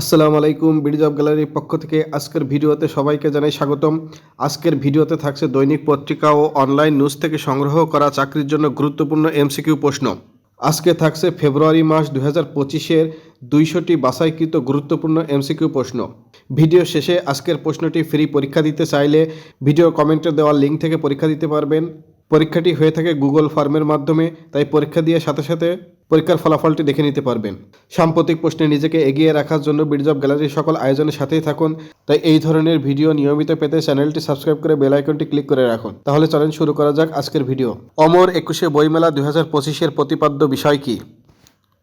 আসসালামু আলাইকুম, BD job গ্যালারির পক্ষ থেকে আজকের ভিডিওতে সবাইকে জানাই স্বাগতম। আজকের ভিডিওতে থাকছে দৈনিক পত্রিকা ও অনলাইন নিউজ থেকে সংগ্রহ করা চাকরির জন্য গুরুত্বপূর্ণ এমসিকিউ প্রশ্ন। আজকে থাকছে ফেব্রুয়ারি মাস দু হাজার পঁচিশের দুইশোটি বাছাইকৃত গুরুত্বপূর্ণ এমসিকিউ প্রশ্ন। ভিডিও শেষে আজকের প্রশ্নটি ফ্রি পরীক্ষা দিতে চাইলে ভিডিও কমেন্টে দেওয়া লিঙ্ক থেকে পরীক্ষা দিতে পারবেন। পরীক্ষাটি হয়ে থাকে গুগল ফর্মের মাধ্যমে, তাই পরীক্ষা দিয়ে সাথে সাথে পরীক্ষার ফলাফলটি দেখে নিতে পারবেন। সাম্প্রতিক প্রশ্নে নিজেকে এগিয়ে রাখার জন্য বিডজব গ্যালারির সকল আয়োজনের সাথেই থাকুন। তাই এই ধরনের ভিডিও নিয়মিত পেতে চ্যানেলটি সাবস্ক্রাইব করে বেল আইকনটি ক্লিক করে রাখুন। তাহলে চলেন শুরু করা যাক আজকের ভিডিও। অমর একুশে বইমেলা দুই হাজার পঁচিশের প্রতিপাদ্য বিষয় কি?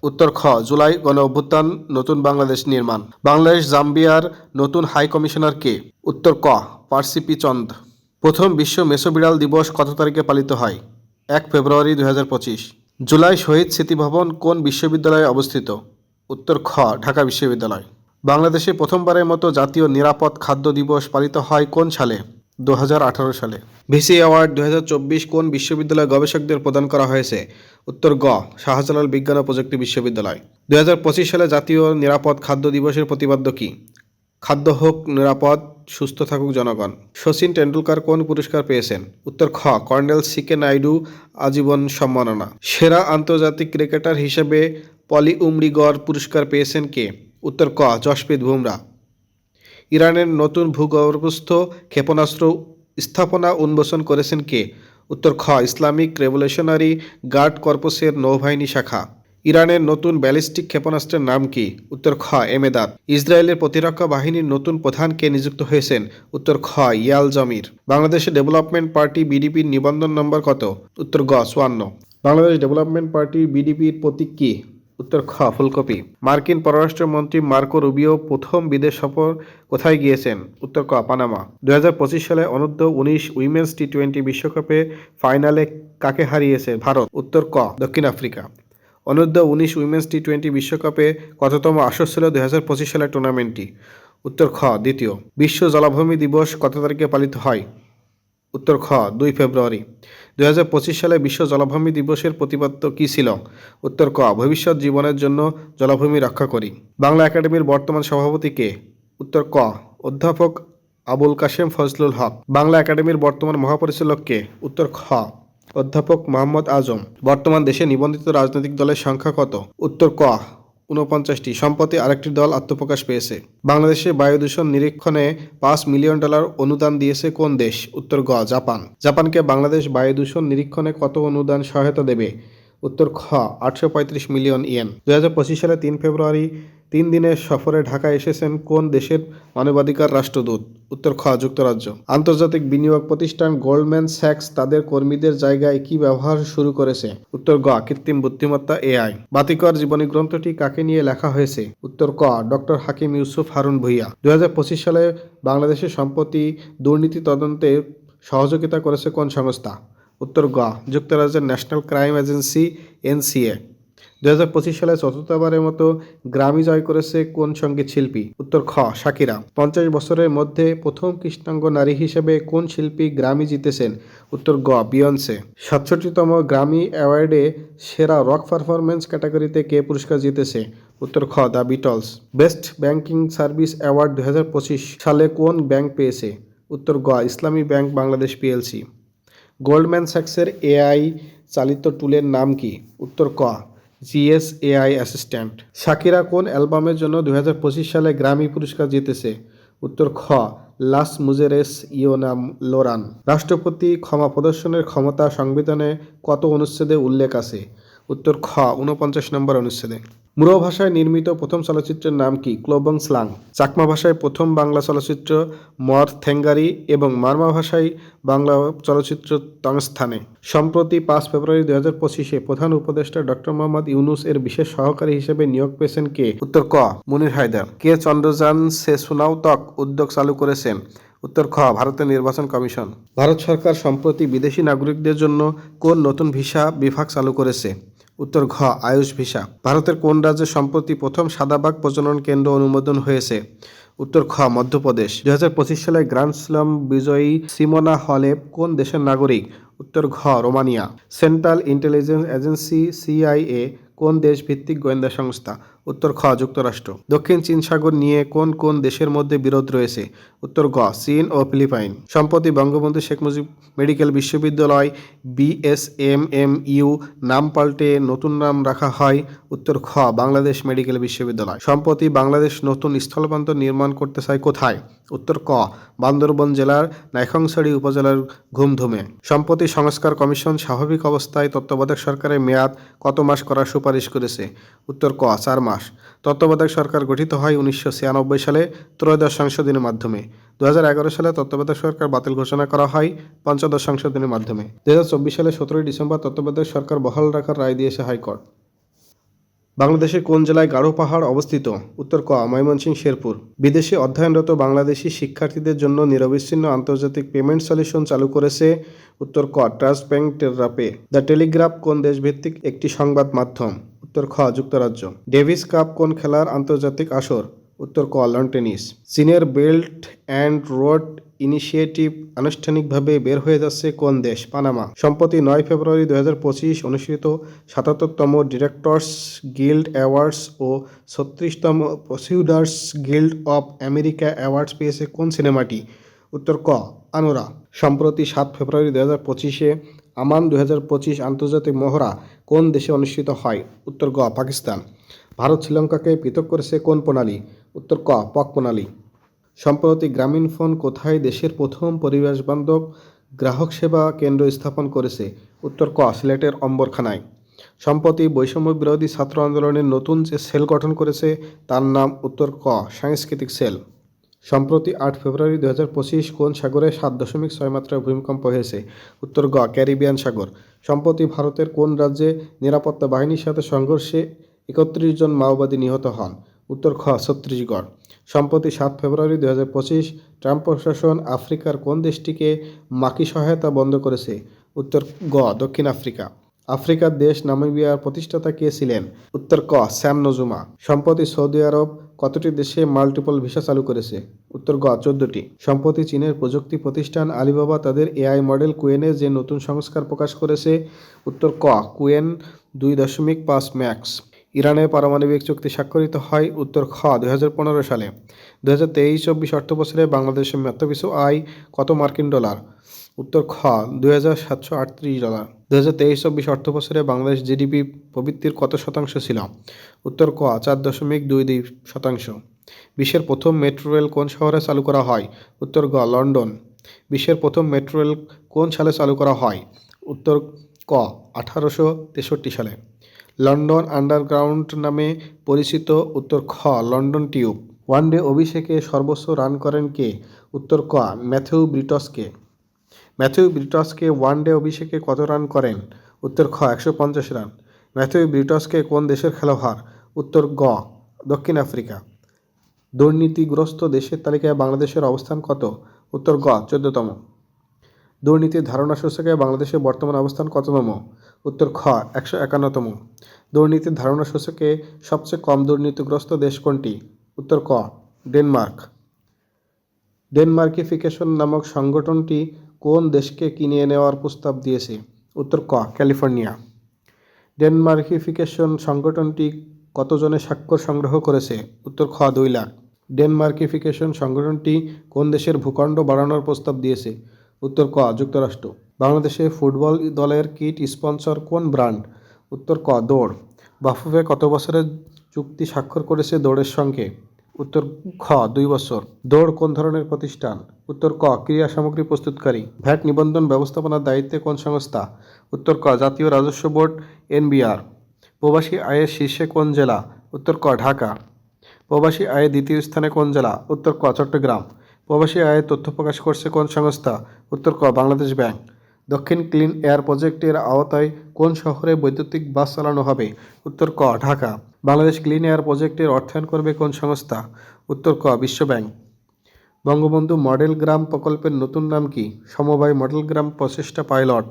উত্তর খ, জুলাই গণ অভ্যুত্থান, নতুন বাংলাদেশ নির্মাণ। বাংলাদেশ, জাম্বিয়ার নতুন হাই কমিশনার কে? উত্তর ক, পার্সিপি চন্দ। প্রথম বিশ্ব মেসোবিড়াল দিবস কত তারিখে পালিত হয়? এক ফেব্রুয়ারি দু হাজার পঁচিশ। জুলাই শহীদ স্মৃতিভবন কোন বিশ্ববিদ্যালয়ে অবস্থিত? উত্তর খ, ঢাকা বিশ্ববিদ্যালয়। বাংলাদেশে প্রথমবারের মতো জাতীয় নিরাপদ খাদ্য দিবস পালিত হয় কোন সালে? দু হাজার আঠারো সালে। ভিসি অ্যাওয়ার্ড দুই হাজার চব্বিশ কোন বিশ্ববিদ্যালয় গবেষকদের প্রদান করা হয়েছে? উত্তর গ, শাহজালাল বিজ্ঞান ও প্রযুক্তি বিশ্ববিদ্যালয়। দুই হাজার পঁচিশ সালে জাতীয় নিরাপদ খাদ্য দিবসের প্রতিপাদ্য কী? খাদ্য হোক, নিরাপদ, সুস্থ থাকুক জনগণ। শচীন টেন্ডুলকার কোন পুরস্কার পেয়েছেন? উত্তর খ, কর্নেল সিকে নাইডু, আজীবন সম্মাননা। সেরা আন্তর্জাতিক ক্রিকেটার হিসেবে পলি উমরিগড় পুরস্কার পেয়েছেন কে? উত্তর ক জশপ্রীত বুমরা। ইরানের নতুন ভূগর্ভস্থ ক্ষেপণাস্ত্র স্থাপনা উন্মোচন করেছেন কে? উত্তর খ, ইসলামিক রেভলিউশনারি গার্ড কর্পসের নৌবাহিনী শাখা। ইরানের নতুন ব্যালিস্টিক ক্ষেপণাস্ত্রের নাম কি? উত্তর খ, এমেদাদ। ইসরায়েলের প্রতিরক্ষা বাহিনীর নতুন প্রধান কে নিযুক্ত হয়েছেন। উত্তর খ, ইয়াল জমির। বাংলাদেশের ডেভেলপমেন্ট পার্টি বিডিপির নিবন্ধন নম্বর কত? উত্তর গ, চুয়ান্ন। বাংলাদেশ ডেভেলপমেন্ট পার্টি বিডিপির প্রতীক কি? উত্তর খ, ফুলকপি। মার্কিন পররাষ্ট্রমন্ত্রী মার্কো রুবিও প্রথম বিদেশ সফর কোথায় গিয়েছেন? উত্তর ক, পানামা। দুই হাজার পঁচিশ সালে অনূর্ধ্ব উনিশ উইমেন্স টি টোয়েন্টি বিশ্বকাপে ফাইনালে কাকে হারিয়েছে ভারত? উত্তর ক, দক্ষিণ আফ্রিকা। অনূর্ধ্ব উনিশ উইমেন্স টি টোয়েন্টি বিশ্বকাপে কততম আসর ছিল দুই হাজার পঁচিশ সালের টুর্নামেন্টটি উত্তর খ, দ্বিতীয়, বিশ্ব জলাভূমি দিবস কত তারিখে পালিত হয়? উত্তর খ, দুই ফেব্রুয়ারি দুই হাজার পঁচিশ সালে বিশ্ব জলাভূমি দিবসের প্রতিপাদ্য কী ছিল? উত্তর ক, ভবিষ্যৎ জীবনের জন্য জলাভূমি রক্ষা করি। বাংলা একাডেমির বর্তমান সভাপতি কে? উত্তর ক, অধ্যাপক আবুল কাশেম ফজলুল হক। বাংলা একাডেমির বর্তমান মহাপরিচালক কে? উত্তর খ অধ্যাপক মোহাম্মদ আজম, বর্তমান দেশে নিবন্ধিত রাজনৈতিক দলের সংখ্যা কত? উত্তর ক, ঊনপঞ্চাশটি। সম্প্রতি আরেকটি দল আত্মপ্রকাশ পেয়েছে। বাংলাদেশে বায়ু দূষণ নিরীক্ষণে পাঁচ মিলিয়ন ডলার অনুদান দিয়েছে কোন দেশ? উত্তর গ, জাপান। জাপানকে বাংলাদেশ বায়ু দূষণ নিরীক্ষণে কত অনুদান সহায়তা দেবে? উত্তর খ, আটশো পঁয়ত্রিশ মিলিয়ন ইয়েন। দু হাজার পঁচিশ সালে তিন ফেব্রুয়ারি তিন দিনের সফরে ঢাকা এসেছেন কোন দেশের মানবাধিকার রাষ্ট্রদূত? উত্তর খ যুক্তরাজ্য। আন্তর্জাতিক বিনিয়োগ প্রতিষ্ঠান গোল্ডম্যান স্যাক্স তাদের কর্মীদের জায়গায় কি ব্যবহার শুরু করেছে? উত্তর গ কৃত্রিম বুদ্ধিমত্তা, এআই। বাতিকর জীবনী গ্রন্থটি কাকে নিয়ে লেখা হয়েছে? উত্তর ক ডক্টর হাকিম ইউসুফ হারুন ভুইয়া। দু হাজার পঁচিশ সালে বাংলাদেশের সম্পত্তি দুর্নীতি তদন্তে সহযোগিতা করেছে কোন সংস্থা? উত্তর গ যুক্তরাজ্যের ন্যাশনাল ক্রাইম এজেন্সি, এনসিএ। দু হাজার পঁচিশ সালে চতুর্থবারের মতো গ্রামি জয় করেছে কোন সংগীত শিল্পী? উত্তর খ, শাকিরা। পঞ্চাশ বছরের মধ্যে প্রথম কৃষ্ণাঙ্গ নারী হিসেবে কোন শিল্পী গ্রামি জিতেছেন? উত্তর গ, বিয়ন্সে। সাতষট্টিতম গ্রামি অ্যাওয়ার্ডে সেরা রক পারফরমেন্স ক্যাটাগরিতে কে পুরস্কার জিতেছে? উত্তর খ, the Beatles. Best banking service award দু হাজার পঁচিশ সালে কোন ব্যাংক পেয়েছে? উত্তর গ, Islami bank Bangladesh PLC. Goldman স্যাক্সের AI চালিত টুলের নাম কি? উত্তর ক জিএস এআই অ্যাসিস্ট্যান্ট। সাকিরা কোন অ্যালবামের জন্য দু হাজার পঁচিশ সালে গ্রামি পুরস্কার জিতেছে? উত্তর, খ। লাস মুজেরেস ইওনাম লোরান। রাষ্ট্রপতি ক্ষমা প্রদর্শনের ক্ষমতা সংবিধানে কত অনুচ্ছেদে উল্লেখ আছে? উত্তর খ উনপঞ্চাশ নম্বর অনুচ্ছেদে। মুরো ভাষায় নির্মিত প্রথম চলচ্চিত্রের নাম কি? ক্লোবং স্লাং। চাকমা ভাষায় প্রথম বাংলা চলচ্চিত্র মর থেঙ্গারি এবং মারমা ভাষায় বাংলা চলচ্চিত্র তংস্থানে। সম্প্রতি পাঁচ ফেব্রুয়ারি দুই হাজার পঁচিশে প্রধান উপদেষ্টা ডক্টর মোহাম্মদ ইউনুস এর বিশেষ সহকারী হিসেবে নিয়োগ পেয়েছেন কে? উত্তর ক, মুনির হায়দার। কে চন্দ্রযান সে সুনাউতক উদ্যোগ চালু করেছেন? উত্তর খ, ভারতের নির্বাচন কমিশন। ভারত সরকার সম্প্রতি বিদেশি নাগরিকদের জন্য কোন নতুন ভিসা বিভাগ চালু করেছে? উত্তর ঘ, আয়ুষ ভিসা। ভারতের কোন রাজ্যে সম্প্রতি প্রথম সাদাবাগ প্রজনন কেন্দ্র অনুমোদন হয়েছে? উত্তর খ মধ্যপ্রদেশ। দু হাজার পঁচিশ সালে গ্র্যান্ড স্লাম বিজয়ী সিমোনা হলে কোন দেশের নাগরিক? উত্তর ঘ, Romania. Central Intelligence Agency, CIA, কোন দেশ ভিত্তিক গোয়েন্দা সংস্থা? উত্তর খ, যুক্তরাষ্ট্র। দক্ষিণ চীন সাগর নিয়ে কোন কোন দেশের মধ্যে বিরোধ রয়েছে? উত্তর গ, চীন ও ফিলিপাইন। সম্প্রতি বঙ্গবন্ধু শেখ মুজিব মেডিকেল বিশ্ববিদ্যালয় বিএসএমএমইউ নাম পাল্টে নতুন নাম রাখা হয় উত্তর খ, বাংলাদেশ মেডিকেল বিশ্ববিদ্যালয়। সম্প্রতি বাংলাদেশ নতুন স্থলবন্দর নির্মাণ করতে চায় কোথায়? উত্তর ক, বান্দরবন জেলার নাইখংছড়ি উপজেলার ঘুমধুমে। সম্প্রতি সংস্কার কমিশন স্বাভাবিক অবস্থায় তত্ত্বাবধায়ক সরকারের মেয়াদ কত মাস করার সুপারিশ করেছে? উত্তর ক, চার মাস। তত্ত্বাবধায়ক সরকার গঠিত হয় উনিশশো ছিয়ানব্বই সালে ত্রয়োদশ সংশোধনের মাধ্যমে। দু হাজার এগারো সালে তত্ত্বাবধায়ক সরকার বাতিল ঘোষণা করা হয় পঞ্চদশ সংশোধনের মাধ্যমে। দুহাজার চব্বিশ সালে সতেরোই ডিসেম্বর তত্ত্বাবধায়ক সরকার বহাল রাখার রায় দিয়েছে হাইকোর্ট। বাংলাদেশের কোন জেলায় গাঢ় পাহাড় অবস্থিত? উত্তর ক, ময়মনসিংহ, শেরপুর। বিদেশে অধ্যয়নরত বাংলাদেশি শিক্ষার্থীদের জন্য নিরবিচ্ছিন্ন আন্তর্জাতিক পেমেন্ট সলিউশন চালু করেছে উত্তর ক, Trust Bank TerraPay. The Telegraph কোন দেশভিত্তিক একটি সংবাদ মাধ্যম? উত্তর খ, যুক্তরাজ্য। ডেভিস কাপ কোন খেলার আন্তর্জাতিক আসর? উত্তর ক, লন টেনিস। চীনের বেল্ট অ্যান্ড রোড ইনিশিয়েটিভ আনুষ্ঠানিকভাবে বের হয়ে যাচ্ছে কোন দেশ? পানামা। সম্প্রতি নয় ফেব্রুয়ারি দু হাজার পঁচিশ অনুষ্ঠিত সাতাত্তরতম ডিরেক্টর্স গিল্ড অ্যাওয়ার্ডস ও ছত্রিশতম Producers Guild of America Awards পেয়েছে কোন সিনেমাটি? উত্তর ক, আনোরা। সম্প্রতি সাত ফেব্রুয়ারি দু হাজার পঁচিশে আমান দু হাজার পঁচিশ আন্তর্জাতিক মহড়া কোন দেশে অনুষ্ঠিত হয়? উত্তর গ পাকিস্তান। ভারত, শ্রীলঙ্কাকে পৃথক করেছে কোন প্রণালী? উত্তর ক পক প্রণালী। সম্প্রতি গ্রামীণ ফোন কোথায় দেশের প্রথম পরিবেশ বান্ধব গ্রাহক সেবা কেন্দ্র স্থাপন করেছে? উত্তর ক সিলেটের অম্বরখানায়। সম্প্রতি বৈষম্য বিরোধী ছাত্র আন্দোলনের নতুন যে সেল গঠন করেছে, তার নাম উত্তর ক সাংস্কৃতিক সেল। সম্প্রতি আট ফেব্রুয়ারি দু হাজার পঁচিশ কোন সাগরে সাত দশমিক ছয় মাত্রায় ভূমিকম্প হয়েছে? উত্তর গ ক্যারিবিয়ান সাগর। সম্প্রতি ভারতের কোন রাজ্যে নিরাপত্তা বাহিনীর সাথে সংঘর্ষে একত্রিশ জন মাওবাদী নিহত হন? উত্তর খ ছত্তিশগড়। সম্প্রতি সাত ফেব্রুয়ারি দু হাজার পঁচিশ ট্রাম্প প্রশাসন আফ্রিকার কোন দেশটিকে মাকি সহায়তা বন্ধ করেছে? উত্তর গ দক্ষিণ আফ্রিকা। আফ্রিকার দেশ নামিবিয়ার প্রতিষ্ঠাতা কে ছিলেন? উত্তর ক স্যাম নজুমা। সম্প্রতি সৌদি আরব কতটি দেশে মাল্টিপল ভিসা চালু করেছে? উত্তর গ চোদ্দটি। সম্প্রতি চীনের প্রযুক্তি প্রতিষ্ঠান আলিবাবা তাদের এআই মডেল কুয়েনে যে নতুন সংস্কার প্রকাশ করেছে, উত্তর ক কুয়েন দুই দশমিক পাঁচ ম্যাক্স ইরানে পারমাণবিক চুক্তি স্বাক্ষরিত হয় উত্তর খ দু হাজার পনেরো সালে। দু হাজার তেইশ চব্বিশ অর্থ বছরে বাংলাদেশের মাত্রপিছু আয় কত মার্কিন ডলার? উত্তর খ, দুই হাজার সাতশো আটত্রিশ ডলার। দু হাজার তেইশ চব্বিশ অর্থ বছরে বাংলাদেশ জিডিপি প্রবৃত্তির কত শতাংশ ছিল? উত্তর ক, চার দশমিক দুই দুই শতাংশ। বিশ্বের প্রথম মেট্রো রেল কোন শহরে চালু করা হয়? উত্তর গ, লন্ডন। বিশ্বের প্রথম মেট্রো রেল কোন সালে চালু করা হয়? উত্তর ক, আঠারোশো তেষট্টি সালে। লন্ডন আন্ডারগ্রাউন্ড নামে পরিচিত উত্তর খ, লন্ডন টিউব। ওয়ানডে অভিষেকে সর্বোচ্চ রান করেন কে? উত্তর ক, ম্যাথিউ ব্রিটসকে। ম্যাথিউ ব্রিটসকে ওয়ান ডে অভিষেকে কত রান করেন? উত্তর খ, একশো পঞ্চাশ রান। ম্যাথিউ ব্রিটসকে কোন দেশের খেলোয়াড়? উত্তর গ, দক্ষিণ আফ্রিকা। দুর্নীতিগ্রস্ত দেশের তালিকায় বাংলাদেশের অবস্থান কত? উত্তর গ, চোদ্দতম। দুর্নীতির ধারণা সূচকে বাংলাদেশের বর্তমান অবস্থান কততম? উত্তর খ, একশো একান্নতম। দুর্নীতির ধারণা সূচকে সবচেয়ে কম দুর্নীতিগ্রস্ত দেশ কোনটি? উত্তর ক, ডেনমার্ক। ডেনমার্কিফিকেশন নামক সংগঠনটি কোন দেশকে কিনে নেওয়ার প্রস্তাব দিয়েছে? উত্তর ক, ক্যালিফোর্নিয়া। ডেনমার্কিফিকেশন সংগঠনটি কতজনে স্বাক্ষর সংগ্রহ করেছে? উত্তর খ, দুই লাখ। ডেনমার্কিফিকেশন সংগঠনটি কোন দেশের ভূখণ্ড বাড়ানোর প্রস্তাব দিয়েছে? উত্তর ক, যুক্তরাষ্ট্র। বাংলাদেশে ফুটবল দলের কিট স্পন্সর কোন ব্র্যান্ড? উত্তর ক, দৌড়। বাফুফে কত বছরের চুক্তি স্বাক্ষর করেছে দৌড়ের সঙ্গে? উত্তর খ, দুই বছর। দৌড় কোন ধরনের প্রতিষ্ঠান? উত্তর ক, ক্রিয়া সামগ্রী প্রস্তুতকারী। ভ্যাট নিবন্ধন ব্যবস্থাপনার দায়িত্বে কোন সংস্থা? উত্তর ক, জাতীয় রাজস্ব বোর্ড, এনবিআর। প্রবাসী আয়ের শীর্ষে কোন জেলা? উত্তর ক, ঢাকা। প্রবাসী আয়ে দ্বিতীয় স্থানে কোন জেলা? উত্তর ক, চট্টগ্রাম। প্রবাসী আয়ের তথ্য প্রকাশ করছে কোন সংস্থা? উত্তর ক, বাংলাদেশ ব্যাংক। দক্ষিণ ক্লিন এয়ার প্রজেক্টের আওতায় কোন শহরে বৈদ্যুতিক বাস চালানো হবে? উত্তর ক, ঢাকা। বাংলাদেশ ক্লিন এয়ার প্রজেক্টের অর্থায়ন করবে কোন সংস্থা? উত্তর ক বিশ্বব্যাংক বঙ্গবন্ধু মডেল গ্রাম প্রকল্পের নতুন নাম কি? সমবায় মডেল গ্রাম প্রচেষ্টা পাইলট।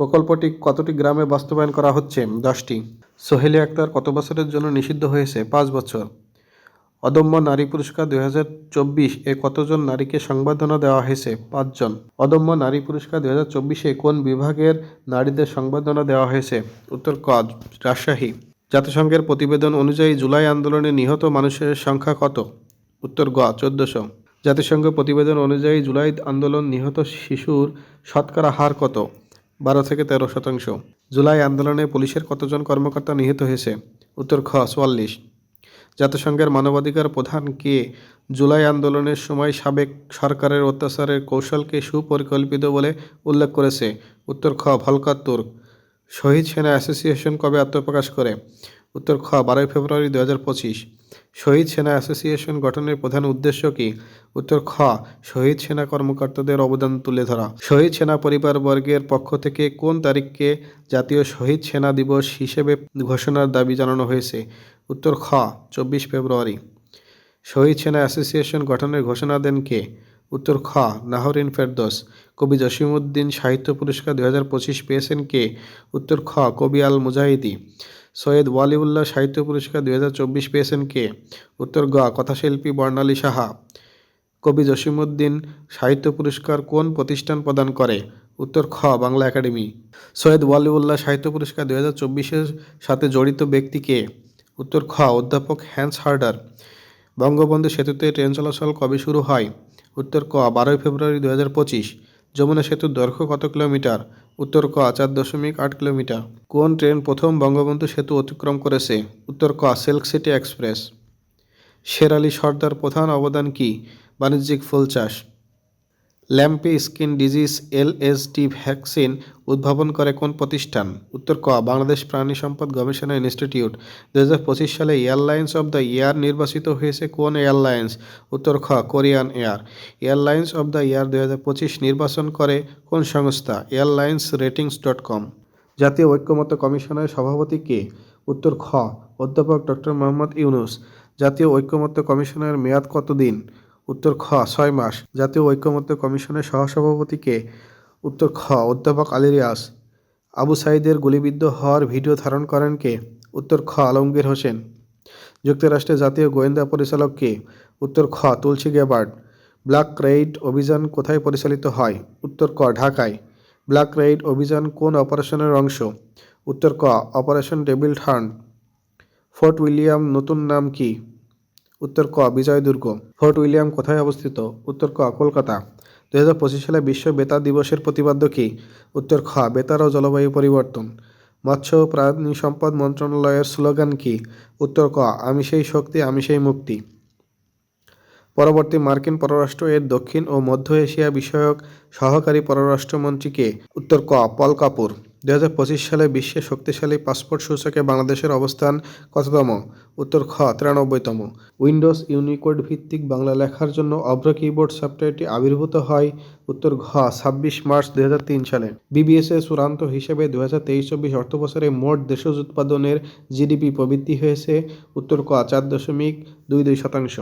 প্রকল্পটি কতটি গ্রামে বাস্তবায়ন করা হচ্ছে? দশটি। সোহেলি আক্তার কত বছরের জন্য নিষিদ্ধ হয়েছে? পাঁচ বছর। অদম্য নারী পুরস্কার দুই হাজার চব্বিশ এ কতজন নারীকে সংবর্ধনা দেওয়া হয়েছে? পাঁচজন। অদম্য নারী পুরস্কার দুই হাজার চব্বিশে কোন বিভাগের নারীদের সংবর্ধনা দেওয়া হয়েছে? উত্তর ক, রাজশাহী। জাতিসংঘের প্রতিবেদন অনুযায়ী জুলাই আন্দোলনে নিহত মানুষের সংখ্যা কত? উত্তর গ চোদ্দশো। জাতিসংঘ প্রতিবেদন অনুযায়ী জুলাই আন্দোলন নিহত শিশুর শতকরা হার কত? বারো থেকে তেরো শতাংশ। জুলাই আন্দোলনে পুলিশের কতজন কর্মকর্তা নিহত হয়েছে? উত্তর খ চুয়াল্লিশ। জাতিসংঘের মানবাধিকার প্রধান কে? জুলাই আন্দোলনের সময় সাবেক সরকারের অত্যাচারের কৌশলকে সুপরিকল্পিত বলে উল্লেখ করেছে। উত্তর খ ভলকার তুর্ক শহীদ সেনা অ্যাসোসিয়েশন কবে আত্মপ্রকাশ করে? উত্তর খ, বারোই ফেব্রুয়ারি দু হাজার পঁচিশ। শহীদ সেনা অ্যাসোসিয়েশন গঠনের প্রধান উদ্দেশ্য কি? উত্তর খ, শহীদ সেনা কর্মকর্তাদের অবদান তুলে ধরা। শহীদ সেনা পরিবারবর্গের পক্ষ থেকে কোন তারিখকে জাতীয় শহীদ সেনা দিবস হিসেবে ঘোষণার দাবি জানানো হয়েছে? উত্তর খ, চব্বিশ ফেব্রুয়ারি। শহীদ সেনা অ্যাসোসিয়েশন গঠনের ঘোষণা দেন কে? উত্তর খ, নাহরিন ফেরদোস। কবি জসিমউদ্দিন সাহিত্য পুরস্কার দু হাজার পঁচিশ পেয়েছেন কে? উত্তর খ, কবি আল মুজাহিদি সৈয়দ ওয়ালিউল্লাহ সাহিত্য পুরস্কার দু হাজার চব্বিশ পেয়েছেন কে? উত্তর গ, কথাশিল্পী বর্ণালী সাহা। কবি জসিমউদ্দিন সাহিত্য পুরস্কার কোন প্রতিষ্ঠান প্রদান করে? উত্তর খ, বাংলা একাডেমি। সৈয়দ ওয়ালিউল্লাহ সাহিত্য পুরস্কার দু হাজার চব্বিশের সাথে জড়িত ব্যক্তি কে? উত্তর খ, অধ্যাপক হ্যান্স হার্ডার। বঙ্গবন্ধু সেতুতে ট্রেন চলাচল কবে শুরু হয়? উত্তর ক, বারোই ফেব্রুয়ারি দু হাজার পঁচিশ। যমুনা সেতুর দৈর্ঘ্য কত কিলোমিটার? উত্তর ক, চার দশমিক আট কিলোমিটার। কোন ট্রেন প্রথম বঙ্গবন্ধু সেতু অতিক্রম করেছে? উত্তর ক, Silk City Express. Sherali Sardar প্রধান অবদান কি? বাণিজ্যিক ফুল চাষ। Lumpy skin disease LSD vaccine উদ্ভাবন করে কোন প্রতিষ্ঠান? উত্তর ক, বাংলাদেশ প্রাণী সম্পদ গবেষণা ইনস্টিটিউট। দু হাজার পঁচিশ সালে এয়ারলাইন্স অব দ্য ইয়ার নির্বাচিত হয়েছে কোন এয়ারলাইন্স? উত্তর খ, Korean Air. Airlines of the year দু হাজার পঁচিশ নির্বাচন করে কোন সংস্থা? Airlines ratings dot com. জাতীয় ঐক্যমত্য কমিশনের সভাপতি কে? উত্তর খ, অধ্যাপক ডক্টর মোহাম্মদ ইউনুস। জাতীয় ঐক্যমত্য কমিশনের মেয়াদ কতদিন? উত্তর খ, ছয় মাস। জাতীয় ঐক্যমত্য কমিশনের সহসভাপতিকে উত্তর খ, অধ্যাপক আলী রিয়াস আবু সাইদের গুলিবিদ্ধ হওয়ার ভিডিও ধারণ করেন কে? উত্তর খ, আলমগীর হোসেন। যুক্তরাষ্ট্রের জাতীয় গোয়েন্দা পরিচালক কে? উত্তর খ, তুলসী গেবার্ড ব্ল্যাক রেইড অভিযান কোথায় পরিচালিত হয়? উত্তর ক, ঢাকায়। ব্ল্যাক রেইড অভিযান কোন অপারেশনের অংশ? উত্তর ক, operation devil hunt Fort William নতুন নাম কি? উত্তর ক, বিজয় দুর্গ। ফোর্ট উইলিয়াম কোথায় অবস্থিত? উত্তর ক, কলকাতা। দু হাজার পঁচিশ সালে বিশ্ব বেতার দিবসের প্রতিপাদ্য কি? উত্তর খ, বেতার ও জলবায়ু পরিবর্তন। মৎস্য ও প্রাণী সম্পদ মন্ত্রণালয়ের স্লোগান কি? উত্তর ক, আমি সেই শক্তি, আমি সেই মুক্তি। পরবর্তী মার্কিন পররাষ্ট্র এর দক্ষিণ ও মধ্য এশিয়া বিষয়ক সহকারী পররাষ্ট্রমন্ত্রীকে উত্তর ক, পল কাপুর। দু হাজার পঁচিশ সালে বিশ্বের শক্তিশালী পাসপোর্ট সূচকে বাংলাদেশের অবস্থান কততম? উত্তর খ, তিরানব্বইতম। উইন্ডোজ ইউনিকোড ভিত্তিক বাংলা লেখার জন্য অভ্র কিবোর্ড সফটওয়্যারটি আবির্ভূত হয়, উত্তর ঘ, ছাব্বিশ মার্চ দু হাজার তিন সালে। বিবিএস এর চূড়ান্ত হিসেবে দু হাজার তেইশ চব্বিশ অর্থবছরে মোট দেশজ উৎপাদনের জিডিপি প্রবৃদ্ধি হয়েছে, উত্তর ক, চার দশমিক দুই দুই শতাংশ।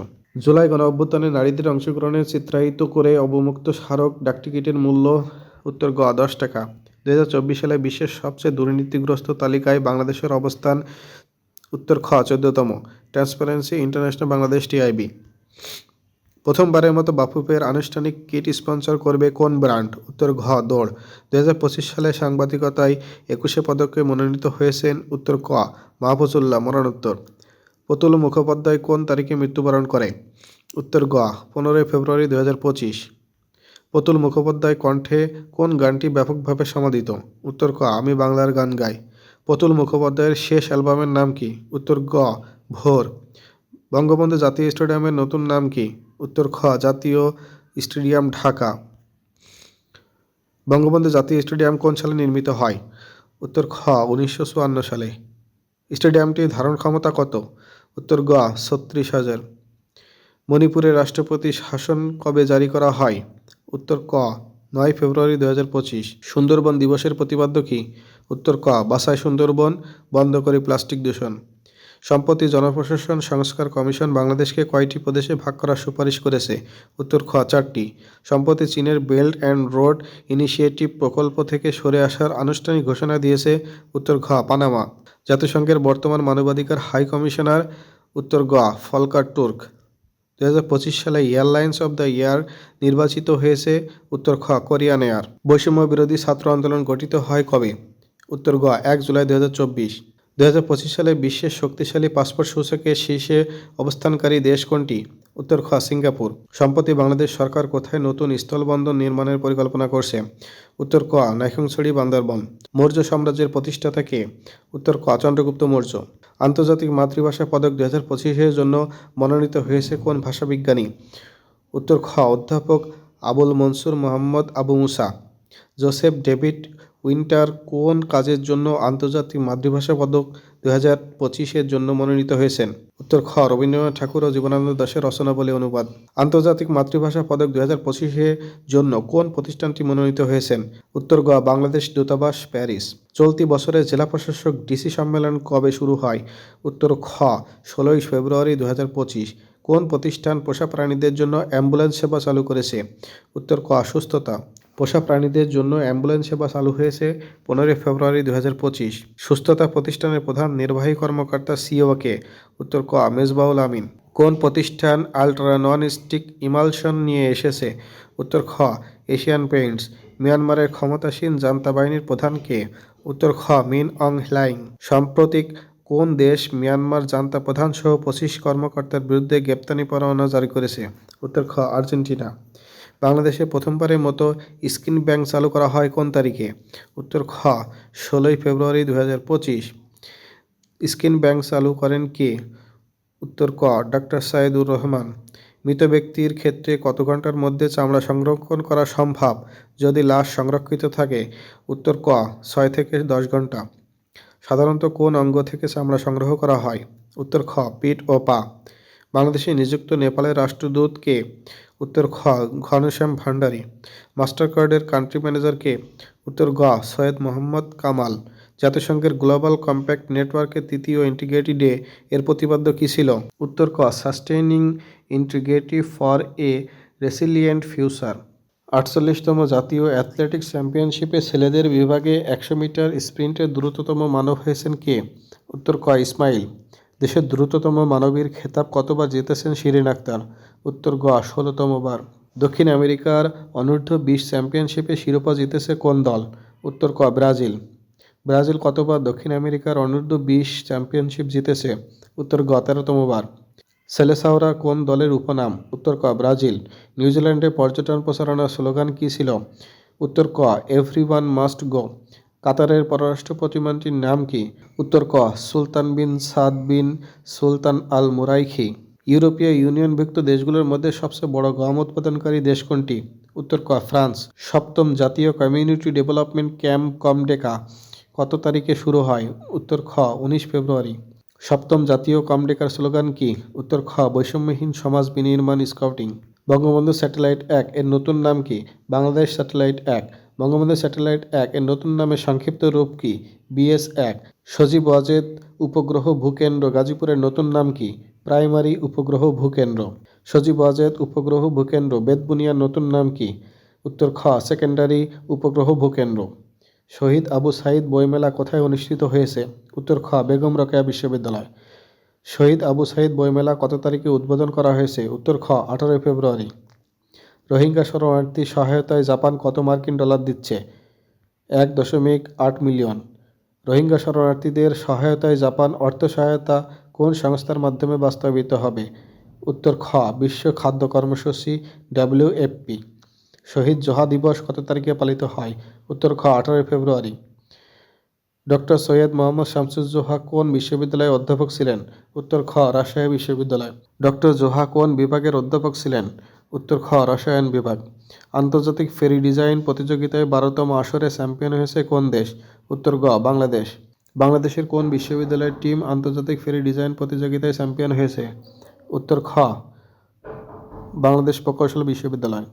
জুলাই গণ অভ্যুত্থানে নারীদের অংশগ্রহণের চিত্রায়িত করে অবমুক্ত স্মারক ডাকটিকিটের মূল্য, উত্তর গ, দশ টাকা। দু হাজার চব্বিশ সালে বিশ্বের সবচেয়ে দুর্নীতিগ্রস্ত তালিকায় বাংলাদেশের অবস্থান উত্তর খ, চোদ্দতম। ট্রান্সপারেন্সি ইন্টারন্যাশনাল বাংলাদেশ টিআইবি প্রথমবারের মতো বাফুফের আনুষ্ঠানিক কিট স্পন্সর করবে কোন ব্র্যান্ড? উত্তর ঘ, দৌড়। দু হাজার পঁচিশ সালে সাংবাদিকতায় একুশে পদকে মনোনীত হয়েছেন উত্তর ক, মাহফুজুল্লাহ মরণোত্তর প্রতুল মুখোপাধ্যায় কোন তারিখে মৃত্যুবরণ করে? উত্তর গ, পনেরোই ফেব্রুয়ারি দু হাজার পঁচিশ। প্রতুল মুখোপাধ্যায় কণ্ঠে কোন গানটি ব্যাপকভাবে সমাদিত? উত্তর ক, আমি বাংলার গান গাই। প্রতুল মুখোপাধ্যায়ের শেষ অ্যালবামের নাম কি? উত্তর গ, ভোর। বঙ্গবন্ধু জাতীয় স্টেডিয়ামের নতুন নাম কি? উত্তর খ, জাতীয় স্টেডিয়াম ঢাকা। বঙ্গবন্ধু জাতীয় স্টেডিয়াম কোন সালে নির্মিত হয়? উত্তর খ, উনিশশো চুয়ান্ন সালে। স্টেডিয়ামটির ধারণ ক্ষমতা কত? উত্তর গ, ছত্রিশ হাজার। মণিপুরের রাষ্ট্রপতি শাসন কবে জারি করা হয়? উত্তর ক, নয় ফেব্রুয়ারি দু হাজার পঁচিশ। সুন্দরবন দিবসের প্রতিপাদ্য কি? উত্তর ক, বাসায় সুন্দরবন, বন্ধ করে প্লাস্টিক দূষণ। সম্প্রতি জনপ্রশাসন সংস্কার কমিশন বাংলাদেশকে কয়টি প্রদেশে ভাগ করার সুপারিশ করেছে? উত্তর খ, চারটি। সম্প্রতি চীনের বেল্ট অ্যান্ড রোড ইনিশিয়েটিভ প্রকল্প থেকে সরে আসার আনুষ্ঠানিক ঘোষণা দিয়েছে উত্তর ঘ, পানামা। জাতিসংঘের বর্তমান মানবাধিকার হাই কমিশনার উত্তর গ, ফলকার তুর্ক। দু হাজার পঁচিশ সালে এয়ারলাইন্স অব দ্য ইয়ার নির্বাচিত হয়েছে উত্তর খ কোরিয়ান এয়ার। বৈষম্য বিরোধী ছাত্র আন্দোলন গঠিত হয় কবে? উত্তর গ এক জুলাই দু হাজার চব্বিশ। সালে বিশ্বের শক্তিশালী পাসপোর্ট সূচকে শীর্ষে অবস্থানকারী দেশ কোনটি? উত্তর খ সিঙ্গাপুর। সম্প্রতি বাংলাদেশ সরকার কোথায় নতুন স্থলবন্দর নির্মাণের পরিকল্পনা করছে? উত্তর ক নাইখংছড়ি, বান্দরবন। মৌর্য সাম্রাজ্যের প্রতিষ্ঠাতা কে? উত্তর ক চন্দ্রগুপ্ত মৌর্য। আন্তর্জাতিক মাতৃভাষা পদক দু হাজার পঁচিশের জন্য মনোনীত হয়েছে কোন ভাষাবিজ্ঞানী? উত্তর খ, অধ্যাপক Abul Mansur Mohammad Abu Musa. Joseph David Winter, কোন কাজের জন্য আন্তর্জাতিক মাতৃভাষা পদক দু হাজার পঁচিশের জন্য মনোনীত হয়েছেন। উত্তর খ, রবীন্দ্রনাথ ঠাকুর ও জীবনানন্দ দাশের রচনাবলী অনুবাদ। আন্তর্জাতিক মাতৃভাষা পদক দু হাজার পঁচিশের জন্য কোন প্রতিষ্ঠানটি মনোনীত হয়েছেন? উত্তর গ, বাংলাদেশ দূতাবাস, প্যারিস। চলতি বছরে জেলা প্রশাসক ডিসি সম্মেলন কবে শুরু হয়? উত্তর খ, ষোলোই ফেব্রুয়ারি দু হাজার পঁচিশ। কোন প্রতিষ্ঠান পোষা প্রাণীদের জন্য অ্যাম্বুলেন্স সেবা চালু করেছে? উত্তর ক, সুস্থতা। পোষা প্রাণীদের জন্য অ্যাম্বুলেন্স সেবা চালু হয়েছে পনেরোই ফেব্রুয়ারি দু হাজার পঁচিশ। সুস্থতা প্রতিষ্ঠানের প্রধান নির্বাহী কর্মকর্তা সিওকে উত্তর ক মেজবাউল আমিন। কোন প্রতিষ্ঠান আলট্রা নন স্টিক ইমালশন নিয়ে এসেছে? উত্তর খ, এশিয়ান পেইন্টস। মিয়ানমারের ক্ষমতাসীন জান্তা বাহিনীর প্রধান কে? উত্তর খ, মিন অং হ্লাইং সাম্প্রতিক কোন দেশ মিয়ানমার জান্তা প্রধান সহ পঁচিশ কর্মকর্তার বিরুদ্ধে গ্রেপ্তারি পরোয়ানা জারি করেছে? উত্তর খ, আর্জেন্টিনা। বাংলাদেশে প্রথমবারের মতো স্কিন ব্যাংক চালু করা হয় কোন তারিখে? উত্তর খ, ষোলোই ফেব্রুয়ারি দু হাজার পঁচিশ। স্কিন ব্যাংক চালু করেন কে? উত্তর ক ডক্টর সাইদুর রহমান। মৃত ব্যক্তির ক্ষেত্রে কত ঘণ্টার মধ্যে চামড়া সংরক্ষণ করা সম্ভব যদি লাশ সংরক্ষিত থাকে? উত্তর ক, ছয় থেকে দশ ঘণ্টা। সাধারণত কোন অঙ্গ থেকে চামড়া সংগ্রহ করা হয়? উত্তর খ, পিঠ ও পা। বাংলাদেশে নিযুক্ত নেপালের রাষ্ট্রদূত কে? উত্তর খ ঘনশ্যাম ভান্ডারী। মাস্টার কার্ডের কান্ট্রি ম্যানেজার কে উত্তর গ, সৈয়দ মোহাম্মদ কামাল। জাতিসংঘের গ্লোবাল কম্প্যাক্ট নেটওয়ার্কের তৃতীয় ইন্টিগ্রেটি ডে এর প্রতিপাদ্য কী ছিল? উত্তর ক sustaining integrative for a resilient future আটচল্লিশতম জাতীয় অ্যাথলেটিক্স চ্যাম্পিয়নশিপে ছেলেদের বিভাগে একশো মিটার স্প্রিন্টের দ্রুততম মানব হয়েছেন কে? উত্তর ক, ইসমাইল। দেশের দ্রুততম মানবীর খেতাব কতবার জিতেছেন শিরিন আক্তার? উত্তর গ ষোলোতম বার দক্ষিণ আমেরিকার অনূর্ধ্ব বিশ চ্যাম্পিয়নশিপে শিরোপা জিতেছে কোন দল? উত্তর ক ব্রাজিল। ব্রাজিল কতবার দক্ষিণ আমেরিকার অনূর্ধ্ব বিশ চ্যাম্পিয়নশিপ জিতেছে? উত্তর গ তেরোতম বার সেলেসাওরা কোন দলের উপনাম? উত্তর ক ব্রাজিল। নিউজিল্যান্ডে পর্যটন প্রচারণার স্লোগান কী ছিল? উত্তর ক এভরি ওয়ান মাস্ট গো। কাতারের পররাষ্ট্র প্রতিমন্ত্রীর নাম কি? উত্তর ক, সুলতান বিন সাদ বিন সুলতান আল মুরাইখি। ইউরোপীয় ইউনিয়নভুক্ত দেশগুলোর মধ্যে সবচেয়ে বড় গম উৎপাদনকারী দেশ কোনটি? উত্তর ক, ফ্রান্স। সপ্তম জাতীয় কমিউনিটি ডেভেলপমেন্ট ক্যাম্প কমডেকা কত তারিখে শুরু হয়? উত্তর খ, উনিশ ফেব্রুয়ারি। সপ্তম জাতীয় কমডেকার স্লোগান কি? উত্তর খ, বৈষম্যহীন সমাজ বিনির্মাণ স্কাউটিং। বঙ্গবন্ধু স্যাটেলাইট এক, এর নতুন নাম কি? বাংলাদেশ স্যাটেলাইট এক। বঙ্গবন্ধু স্যাটেলাইট এক এর নতুন নামে সংক্ষিপ্ত রূপ কি? বিএস এক। সজীব ওয়াজেদ উপগ্রহ ভূকেন্দ্র। গাজীপুরের নতুন নাম কি? প্রাইমারি উপগ্রহ ভূকেন্দ্র। সজীব ওয়াজেদ উপগ্রহ ভূকেন্দ্র। বেদবুনিয়ার নতুন নাম কি? উত্তর খ, সেকেন্ডারি উপগ্রহ ভূকেন্দ্র। শহীদ আবু সাইদ বইমেলা কোথায় অনুষ্ঠিত হয়েছে? উত্তর খ, বেগম রোকেয়া বিশ্ববিদ্যালয়। শহীদ আবু সাইদ বইমেলা কত তারিখে উদ্বোধন করা হয়েছে? উত্তর খ, আঠারোই ফেব্রুয়ারি। রোহিঙ্গা শরণার্থী সহায়তায় জাপান কত মার্কিন ডলার দিচ্ছে? এক দশমিক আট মিলিয়ন। রোহিঙ্গা শরণার্থীদের সহায়তায় জাপান অর্থ সহায়তা কোন সংস্থার মাধ্যমে বাস্তবায়িত হবে? উত্তর, খ, বিশ্ব খাদ্য কর্মসূচি ডাব্লিউএফপি শহীদ জোহা দিবস কত তারিখে পালিত হয়? উত্তর, খ, আঠারোই ফেব্রুয়ারি। ডক্টর সৈয়দ মোহাম্মদ শামসুজ্জোহা কোন বিশ্ববিদ্যালয়ে অধ্যাপক ছিলেন? উত্তর, খ, রাজশাহী বিশ্ববিদ্যালয়। ডক্টর জোহা কোন বিভাগের অধ্যাপক ছিলেন? উত্তর খ, রসায়ন বিভাগ। আন্তর্জাতিক ফেরি ডিজাইন প্রতিযোগিতায় বারোতম আসরে চ্যাম্পিয়ন হয়েছে কোন দেশ? উত্তর গ, বাংলাদেশ। বাংলাদেশের কোন বিশ্ববিদ্যালয়ের টিম আন্তর্জাতিক ফেরি ডিজাইন প্রতিযোগিতায় চ্যাম্পিয়ন হয়েছে? উত্তর খ, বাংলাদেশ প্রকৌশল বিশ্ববিদ্যালয়।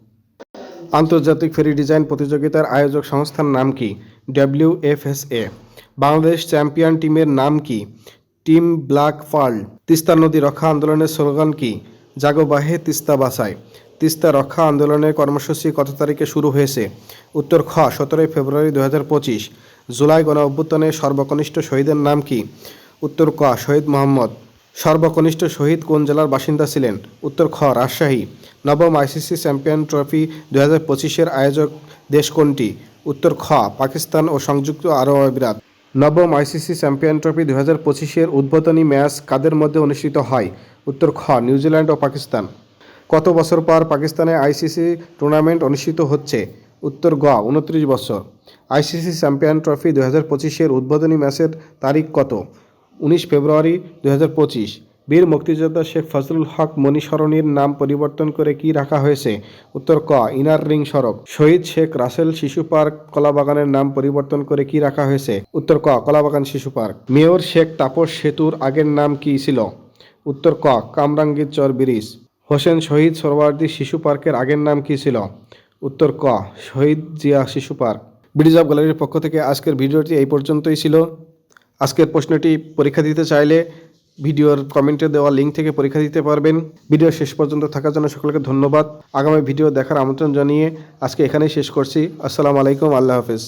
আন্তর্জাতিক ফেরি ডিজাইন প্রতিযোগিতার আয়োজক সংস্থার নাম কি? ডাব্লিউএফএসএ বাংলাদেশ চ্যাম্পিয়ন টিমের নাম কি? Team black pearl. তিস্তা নদী রক্ষা আন্দোলনের স্লোগান কি? জাগো বাহে তিস্তা বাসায় তিস্তা রক্ষা আন্দোলনের কর্মসূচি কত তারিখে শুরু হয়েছে? উত্তর খ, সতেরোই ফেব্রুয়ারি দু হাজার পঁচিশ। জুলাই গণ অভ্যুত্থানে সর্বকনিষ্ঠ শহীদের নাম কি? উত্তর ক, শহীদ মোহাম্মদ। সর্বকনিষ্ঠ শহীদ কোন জেলার বাসিন্দা ছিলেন? উত্তর খ, রাজশাহী। নবম আইসিসি চ্যাম্পিয়ন ট্রফি দু হাজার পঁচিশের আয়োজক দেশ কোনটি? উত্তর খ, পাকিস্তান ও সংযুক্ত আরব আমিরাত। নবম আইসিসি চ্যাম্পিয়ন ট্রফি দু হাজার পঁচিশের উদ্বোধনী ম্যাচ কাদের মধ্যে অনুষ্ঠিত হয়? উত্তর খ, নিউজিল্যান্ড ও পাকিস্তান। কত বছর পর পাকিস্তানে আইসিসি টুর্নামেন্ট অনুষ্ঠিত হচ্ছে? উত্তর গ উনত্রিশ বছর। আইসিসি চ্যাম্পিয়ন ট্রফি দু হাজার পঁচিশের উদ্বোধনী ম্যাচের তারিখ কত? উনিশ ফেব্রুয়ারি দু হাজার পঁচিশ। বীর মুক্তিযোদ্ধা শেখ ফজলুল হক মনি সরণির নাম পরিবর্তন করে কি রাখা হয়েছে? উত্তর ক ইনার রিং সড়ক। শহীদ শেখ রাসেল শিশু পার্ক, কলাবাগানের নাম পরিবর্তন করে কি রাখা হয়েছে? উত্তর ক কলাবাগান শিশু পার্ক। মেয়র শেখ তাপস সেতুর আগের নাম কি ছিল? উত্তর ক কামরাঙ্গীর চর ব্রিজ। হোসেন শহীদ সরওয়ার্দী শিশু পার্কের আগের নাম কি ছিল? উত্তর ক, শহীদ জিয়া শিশু পার্ক। ব্রিজ অফ গ্যালারির পক্ষ থেকে আজকের ভিডিওটি এই পর্যন্তই ছিল। আজকের প্রশ্নটি পরীক্ষা দিতে চাইলে ভিডিওর কমেন্টে দেওয়া লিঙ্ক থেকে পরীক্ষা দিতে পারবেন। ভিডিও শেষ পর্যন্ত থাকার জন্য সকলকে ধন্যবাদ। আগামী ভিডিও দেখার আমন্ত্রণ জানিয়ে আজকে এখানেই শেষ করছি। আসসালামু আলাইকুম, আল্লাহ হাফেজ।